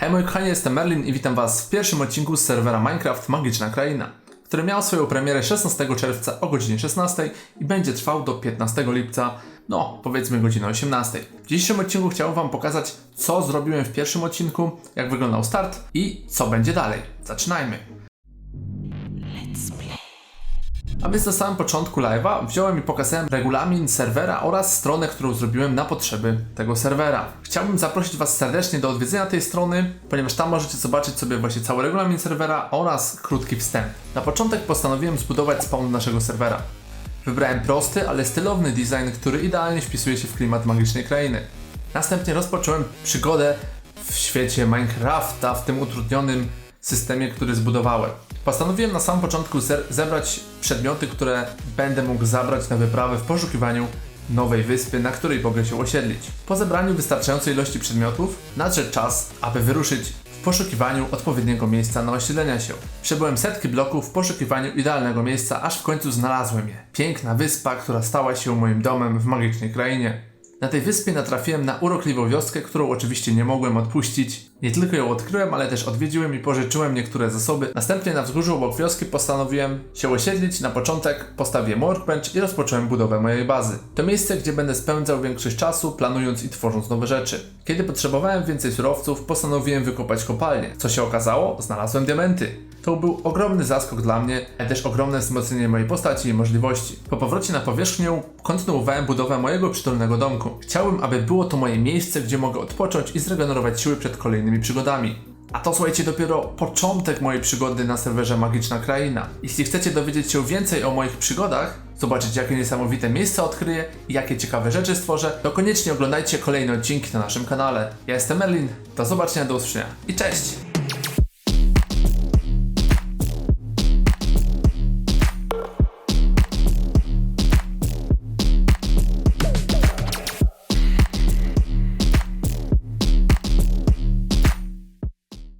Hej moi kochani, jestem Merlin i witam was w pierwszym odcinku z serwera Minecraft Magiczna Kraina, który miał swoją premierę 16 czerwca o godzinie 16 i będzie trwał do 15 lipca, no powiedzmy godziny 18. W dzisiejszym odcinku chciałbym wam pokazać, co zrobiłem w pierwszym odcinku, jak wyglądał start i co będzie dalej. Zaczynajmy! A więc na samym początku live'a wziąłem i pokazałem regulamin serwera oraz stronę, którą zrobiłem na potrzeby tego serwera. Chciałbym zaprosić Was serdecznie do odwiedzenia tej strony, ponieważ tam możecie zobaczyć sobie właśnie cały regulamin serwera oraz krótki wstęp. Na początek postanowiłem zbudować spawn naszego serwera. Wybrałem prosty, ale stylowny design, który idealnie wpisuje się w klimat magicznej krainy. Następnie rozpocząłem przygodę w świecie Minecrafta, w tym utrudnionym systemie, który zbudowałem. Postanowiłem na samym początku ze- zebrać przedmioty, które będę mógł zabrać na wyprawę w poszukiwaniu nowej wyspy, na której mogę się osiedlić. Po zebraniu wystarczającej ilości przedmiotów nadszedł czas, aby wyruszyć w poszukiwaniu odpowiedniego miejsca na osiedlenia się. Przebyłem setki bloków w poszukiwaniu idealnego miejsca, aż w końcu znalazłem je. Piękna wyspa, która stała się moim domem w magicznej krainie. Na tej wyspie natrafiłem na urokliwą wioskę, którą oczywiście nie mogłem odpuścić. Nie tylko ją odkryłem, ale też odwiedziłem i pożyczyłem niektóre zasoby. Następnie na wzgórzu obok wioski postanowiłem się osiedlić. Na początek postawiłem workbench i rozpocząłem budowę mojej bazy. To miejsce, gdzie będę spędzał większość czasu planując i tworząc nowe rzeczy. Kiedy potrzebowałem więcej surowców, postanowiłem wykopać kopalnię. Co się okazało? Znalazłem diamenty. To był ogromny zaskok dla mnie, ale też ogromne wzmocnienie mojej postaci i możliwości. Po powrocie na powierzchnię kontynuowałem budowę mojego przytulnego domku. Chciałbym, aby było to moje miejsce, gdzie mogę odpocząć i zregenerować siły przed kolejnymi przygodami. A to słuchajcie dopiero początek mojej przygody na serwerze Magiczna Kraina. Jeśli chcecie dowiedzieć się więcej o moich przygodach, zobaczyć jakie niesamowite miejsca odkryję i jakie ciekawe rzeczy stworzę, to koniecznie oglądajcie kolejne odcinki na naszym kanale. Ja jestem Merlin, do zobaczenia, do usłyszenia i cześć!